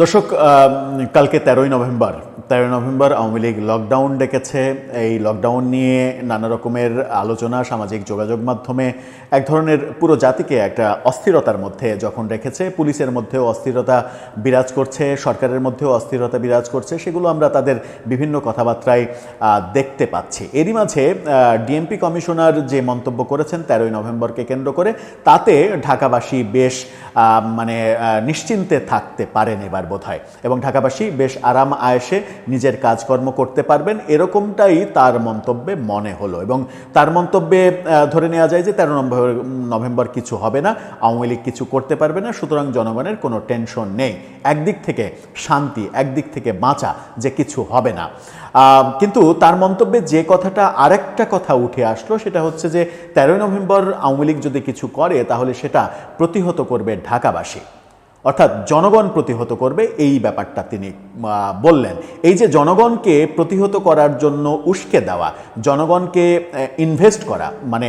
দর্শক কালকে তেরোই নভেম্বর তেরোই নভেম্বর আওয়ামী লীগ লকডাউন ডেকেছে। এই লকডাউন নিয়ে নানা রকমের আলোচনা, সামাজিক যোগাযোগ মাধ্যমে এক ধরনের পুরো জাতিকে একটা অস্থিরতার মধ্যে যখন রেখেছে, পুলিশের মধ্যেও অস্থিরতা বিরাজ করছে, সরকারের মধ্যেও অস্থিরতা বিরাজ করছে, সেগুলো আমরা তাদের বিভিন্ন কথাবার্তায় দেখতে পাচ্ছি। এরই মাঝে ডিএমপি কমিশনার যে মন্তব্য করেছেন তেরোই নভেম্বরকে কেন্দ্র করে, তাতে ঢাকাবাসী বেশ মানে নিশ্চিন্তে থাকতে পারেন এবার। বোধহয়। এবং ঢাকাবাসী বেশ আরাম আয়েসে নিজের কাজকর্ম করতে পারবেন, এরকমটাই তার মন্তব্যে মনে হলো। এবং তার মন্তব্যে ধরে নেওয়া যায় যে তেরো নভেম্বর নভেম্বর কিছু হবে না, আওয়ামী লীগ কিছু করতে পারবে না, সুতরাং জনগণের কোনো টেনশন নেই। একদিক থেকে শান্তি, একদিক থেকে বাঁচা যে কিছু হবে না। কিন্তু তার মন্তব্যে যে কথাটা আরেকটা কথা উঠে আসলো, সেটা হচ্ছে যে তেরোই নভেম্বর আওয়ামী লীগ যদি কিছু করে, তাহলে সেটা প্রতিহত করবে ঢাকাবাসী। অর্থাৎ জনগণ প্রতিহত করবে এই ব্যাপারটা তিনি বললেন। এই যে জনগণকে প্রতিহত করার জন্য উস্কে দেওয়া, জনগণকে ইনভেস্ট করা মানে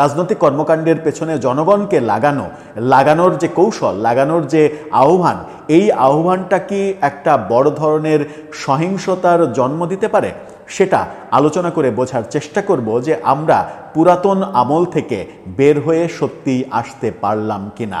রাজনৈতিক কর্মকাণ্ডের পেছনে জনগণকে লাগানো, লাগানোর যে কৌশল, লাগানোর যে আহ্বান, এই আহ্বানটা কি একটা বড় ধরনের সহিংসতার জন্ম দিতে পারে? সেটা আলোচনা করে বোঝার চেষ্টা করব যে আমরা পুরাতন আমল থেকে বের হয়ে সত্যি আসতে পারলাম কিনা।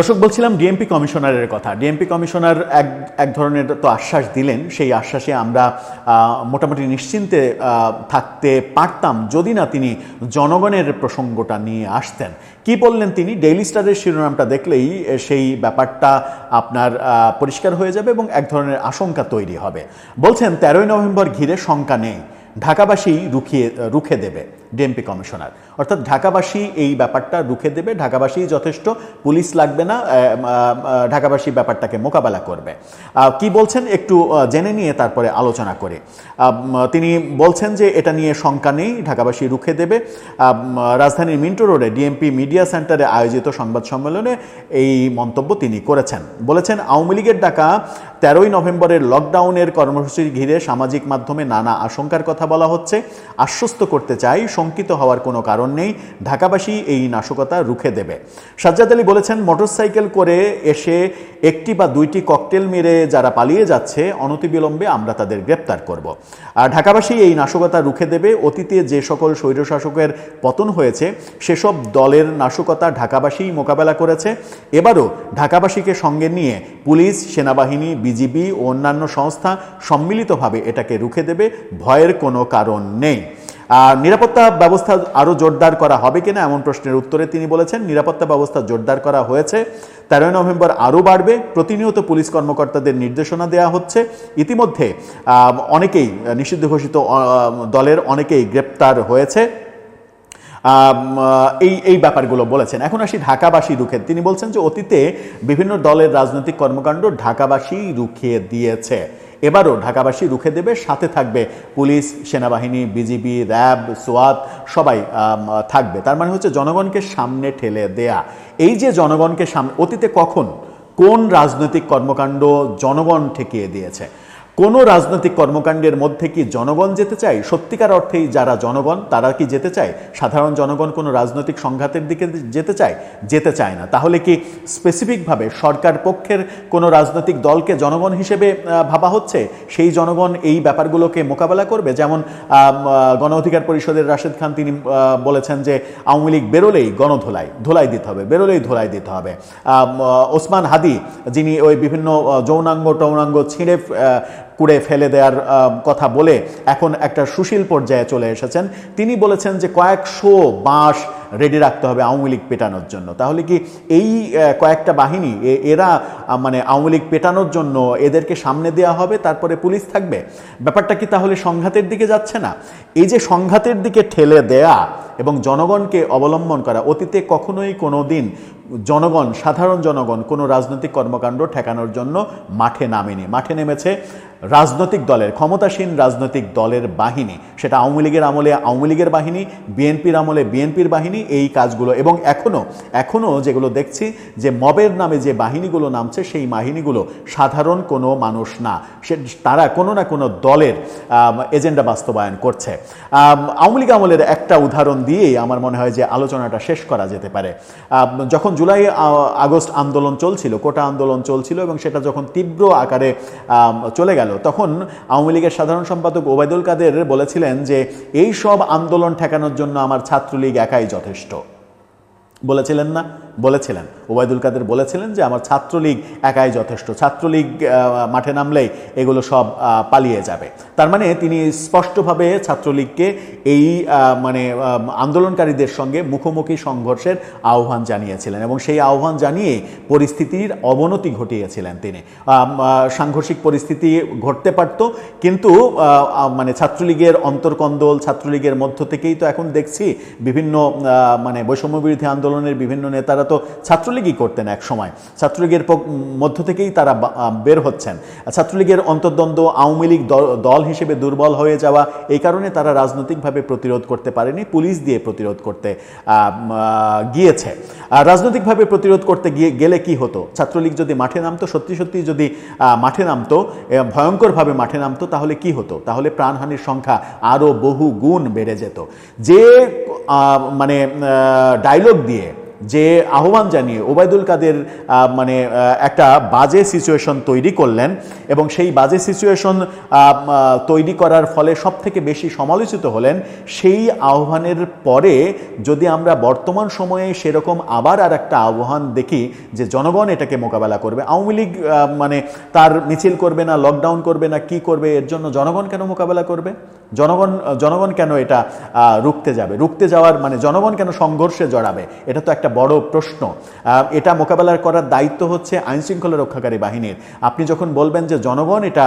দর্শক, বলছিলাম ডিএমপি কমিশনারের কথা। ডিএমপি কমিশনার এক এক ধরনের তো আশ্বাস দিলেন, সেই আশ্বাসে আমরা মোটামুটি নিশ্চিন্তে থাকতে পারতাম যদি না তিনি জনগণের প্রসঙ্গটা নিয়ে আসতেন। কি বললেন তিনি? ডেইলি স্টারের শিরোনামটা দেখলেই সেই ব্যাপারটা আপনার পরিষ্কার হয়ে যাবে এবং এক ধরনের আশঙ্কা তৈরি হবে। বলছেন, তেরোই নভেম্বর ঘিরে শঙ্কা নেই। ঢাকাবাসী রুখিয়ে রুখে দেবে ডিএমপি কমিশনার। অর্থাৎ ঢাকাবাসী এই ব্যাপারটা রুখে দেবে ঢাকাবাসী যথেষ্ট, পুলিশ লাগবে না ঢাকাবাসী ব্যাপারটাকে মোকাবেলা করবে। কি বলছেন একটু জেনে নিয়ে তারপরে আলোচনা করে। তিনি বলছেন যে এটা নিয়ে শঙ্কা নেই, ঢাকাবাসী রুখে দেবে। রাজধানীর মিন্টো রোডে ডিএমপি মিডিয়া সেন্টারে আয়োজিত সংবাদ সম্মেলনে এই মন্তব্য তিনি করেছেন। বলেছেন, আওয়ামী লীগের ডাকা তেরোই নভেম্বরের লকডাউনের কর্মসূচি ঘিরে সামাজিক মাধ্যমে নানা আশঙ্কার কথা বলা হচ্ছে। আশ্বস্ত করতে চাই, শঙ্কিত হওয়ার কোনো কারণ নেই। ঢাকাবাসী এই নাশকতা রুখে দেবে। সাজ্জাদ আলী বলেছেন, মোটরসাইকেল করে এসে একটি বা দুইটি ককটেল মেরে যারা পালিয়ে যাচ্ছে, অনতিবিলম্বে আমরা তাদের গ্রেপ্তার করব। আর ঢাকাবাসী এই নাশকতা রুখে দেবে। অতীতে যে সকল স্বৈরশাসকের পতন হয়েছে, সেসব দলের নাশকতা ঢাকাবাসীই মোকাবেলা করেছে। এবারও ঢাকাবাসীকে সঙ্গে নিয়ে পুলিশ, সেনাবাহিনী বিজিবি ও অন্যান্য সংস্থা সম্মিলিতভাবে এটাকে রুখে দেবে, ভয়ের কোনো কারণ নেই। আর নিরাপত্তা ব্যবস্থা আরও জোরদার করা হবে কিনা এমন প্রশ্নের উত্তরে তিনি বলেছেন, নিরাপত্তা ব্যবস্থা জোরদার করা হয়েছে। তেরোই নভেম্বর আরও বাড়বে, প্রতিনিয়ত পুলিশ কর্মকর্তাদের নির্দেশনা দেওয়া হচ্ছে। ইতিমধ্যে অনেকেই নিষিদ্ধ ঘোষিত দলের অনেকেই গ্রেপ্তার হয়েছে। এই এই ব্যাপারগুলো বলেছেন। এখন আসি ঢাকাবাসী রুখে। তিনি বলছেন যে অতীতে বিভিন্ন দলের রাজনৈতিক কর্মকাণ্ড ঢাকাবাসী রুখিয়ে দিয়েছে। এবারও ঢাকাবাসী রুখে দেবে, সাথে থাকবে পুলিশ, সেনাবাহিনী, বিজিবি, র্যাব সোয়াত সবাই থাকবে। তার মানে হচ্ছে জনগণকে সামনে ঠেলে দেয়া। এই যে জনগণকে সামনে অতীতে কখন কোন রাজনৈতিক কর্মকাণ্ড জনগণ ঠেকিয়ে দিয়েছে? কোনো রাজনৈতিক কর্মকাণ্ডের মধ্যে কি জনগণ যেতে চায়? সত্যিকার অর্থেই যারা জনগণ, তারা কি যেতে চায়? সাধারণ জনগণ কোনো রাজনৈতিক সংঘাতের দিকে যেতে চায়? যেতে চায় না। তাহলে কি স্পেসিফিকভাবে সরকার পক্ষের কোনো রাজনৈতিক দলকে জনগণ হিসেবে ভাবা হচ্ছে? সেই জনগণ এই ব্যাপারগুলোকে মোকাবেলা করবে? যেমন গণ অধিকার পরিষদের রাশেদ খান তিনি বলেছেন যে আওয়ামী লীগ বেরোলেই গণধোলাই, ধোলাই দিতে হবে, বেরোলেই ধোলাই দিতে হবে। ওসমান হাদি যিনি ওই বিভিন্ন যৌনাঙ্গ, টৌনাঙ্গ ছিঁড়ে কুড়ে ফেলে দেওয়ার কথা বলে এখন একটা সুশীল পর্যায়ে চলে এসেছেন। তিনি বলেছেন যে কয়েকশো বাঁশ রেডি রাখতে হবে আওয়ামী লীগ পেটানোর জন্য। তাহলে কি এই কয়েকটা বাহিনী এরা মানে আওয়ামী লীগ পেটানোর জন্য এদেরকে সামনে দেওয়া হবে, তারপরে পুলিশ থাকবে? ব্যাপারটা কি তাহলে সংঘাতের দিকে যাচ্ছে না? এই যে সংঘাতের দিকে ঠেলে দেয়া এবং জনগণকে অবলম্বন করা, অতীতে কখনোই কোনো দিন জনগণ, সাধারণ জনগণ কোনো রাজনৈতিক কর্মকাণ্ড ঠেকানোর জন্য মাঠে নামেনি। মাঠে নেমেছে রাজনৈতিক দলের, ক্ষমতাসীন রাজনৈতিক দলের বাহিনী, সেটা আওয়ামী লীগের আমলে আওয়ামী লীগের বাহিনী, বিএনপির আমলে বিএনপির বাহিনী, এই কাজগুলো। এবং এখনও এখনও যেগুলো দেখছি, যে মবের নামে যে বাহিনীগুলো নামছে, সেই বাহিনীগুলো সাধারণ কোনো মানুষ না। সে, তারা কোনো না কোনো দলের এজেন্ডা বাস্তবায়ন করছে। আওয়ামী লীগ আমলের একটা উদাহরণ দিয়েই আমার মনে হয় যে আলোচনাটা শেষ করা যেতে পারে। যখন জুলাই আগস্ট আন্দোলন চলছিল, কোটা আন্দোলন চলছিল এবং সেটা যখন তীব্র আকারে চলে গেল তখন আওয়ামী লীগের সাধারণ সম্পাদক ওবায়দুল কাদের বলেছিলেন যে, এই সব আন্দোলন ঠেকানোর জন্য আমার ছাত্রলীগ একাই যথেষ্ট। বলেছিলেন না? বলেছিলেন। ওবায়দুল কাদের বলেছিলেন যে, আমার ছাত্রলীগ একাই যথেষ্ট। ছাত্রলীগ মাঠে নামলেই এগুলো সব পালিয়ে যাবে। তার মানে তিনি স্পষ্টভাবে ছাত্রলীগকে এই মানে আন্দোলনকারীদের সঙ্গে মুখোমুখি সংঘর্ষের আহ্বান জানিয়েছিলেন এবং সেই আহ্বান জানিয়ে পরিস্থিতির অবনতি ঘটিয়েছিলেন তিনি। সাংঘর্ষিক পরিস্থিতি ঘটতে পারত, কিন্তু মানে ছাত্রলীগের অন্তর্কন্দল, ছাত্রলীগের মধ্য থেকেই তো এখন দেখছি বিভিন্ন মানে বৈষম্য বিরোধী আন্দোলনের বিভিন্ন নেতারা তো ছাত্রলীগই করতেন এক সময়। ছাত্রলীগের মধ্য থেকেই তারা বের হচ্ছেন। ছাত্রলীগের অন্তর্দ্বন্দ্ব আওয়ামী লীগ দল- হিসেবে দুর্বল হয়ে যাওয়া এই কারণে তারা রাজনৈতিকভাবে প্রতিরোধ করতে পারেনি, পুলিশ দিয়ে প্রতিরোধ করতে গিয়েছে। রাজনৈতিকভাবে প্রতিরোধ করতে গিয়ে গেলে কি হতো? ছাত্রলীগ যদি মাঠে নামতো, সত্যি সত্যি যদি মাঠে নামতো ভয়ঙ্করভাবে মাঠে নামতো, তাহলে কি হতো? তাহলে প্রাণহানির সংখ্যা আরও বহু গুণ বেড়ে যেত। যে মানে ডায়লগ দিয়ে যে আহ্বান জানিয়ে ওবায়দুল কাদের মানে একটা বাজে সিচুয়েশন তৈরি করলেন এবং সেই বাজে সিচুয়েশন তৈরি করার ফলে সব থেকে বেশি সমালোচিত হলেন, সেই আহ্বানের পরে যদি আমরা বর্তমান সময়ে সেরকম আবার আর একটা আহ্বান দেখি যে জনগণ এটাকে মোকাবেলা করবে, আওয়ামী লীগ মানে তার মিছিল করবে না লকডাউন করবে না, কি করবে, এর জন্য জনগণ কেন মোকাবেলা করবে? জনগণ জনগণ কেন এটা রুখতে যাবে? রুখতে যাওয়ার মানে জনগণ কেন সংঘর্ষে জড়াবে? এটা তো একটা বড় প্রশ্ন। এটা মোকাবেলা করার দায়িত্ব হচ্ছে আইন শৃঙ্খলা রক্ষাকারী বাহিনীর। আপনি যখন বলবেন যে জনগণ এটা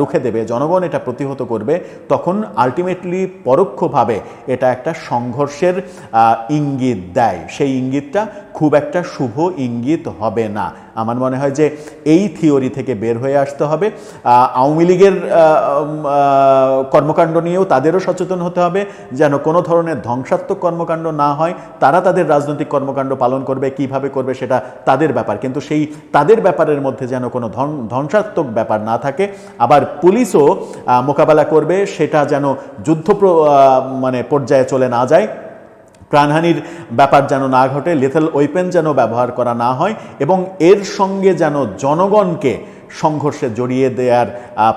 রুখে দেবে, জনগণ এটা প্রতিহত করবে, তখন আলটিমেটলি পরোক্ষভাবে এটা একটা সংঘর্ষের ইঙ্গিত দেয়। সেই ইঙ্গিতটা খুব একটা শুভ ইঙ্গিত হবে না। আমার মনে হয় যে এই থিওরি থেকে বের হয়ে আসতে হবে। আওয়ামী লীগের কর্মকাণ্ড নিয়েও তাদেরও সচেতন হতে হবে। যেন কোনো ধরনের ধ্বংসাত্মক কর্মকাণ্ড না হয়, তারা তাদের রাজনৈতিক কর্মকাণ্ড পালন করবে, কীভাবে করবে সেটা তাদের ব্যাপার। কিন্তু সেই তাদের ব্যাপারের মধ্যে যেন কোনো ধ্বং- ধ্বংসাত্মক ব্যাপার না থাকে, আবার পুলিশও মোকাবেলা করবে, সেটা যেন যুদ্ধ মানে পর্যায়ে চলে না যায়। প্রাণহানির ব্যাপার যেন না ঘটে লেথেল ওয়েপেন যেন ব্যবহার করা না হয় এবং এর সঙ্গে যেন জনগণকে সংঘর্ষে জড়িয়ে দেওয়ার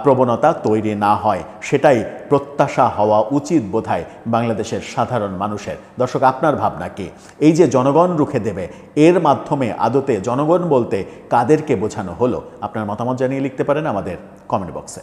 প্রবণতা তৈরি না হয়, সেটাই প্রত্যাশা হওয়া উচিত বোধহয় বাংলাদেশের সাধারণ মানুষের। দর্শক, আপনার ভাবনা কি? এই যে জনগণ রুখে দেবে, এর মাধ্যমে আদতে জনগণ বলতে কাদেরকে বোঝানো হলো? আপনার মতামত জানিয়ে লিখতে পারেন আমাদের কমেন্ট বক্সে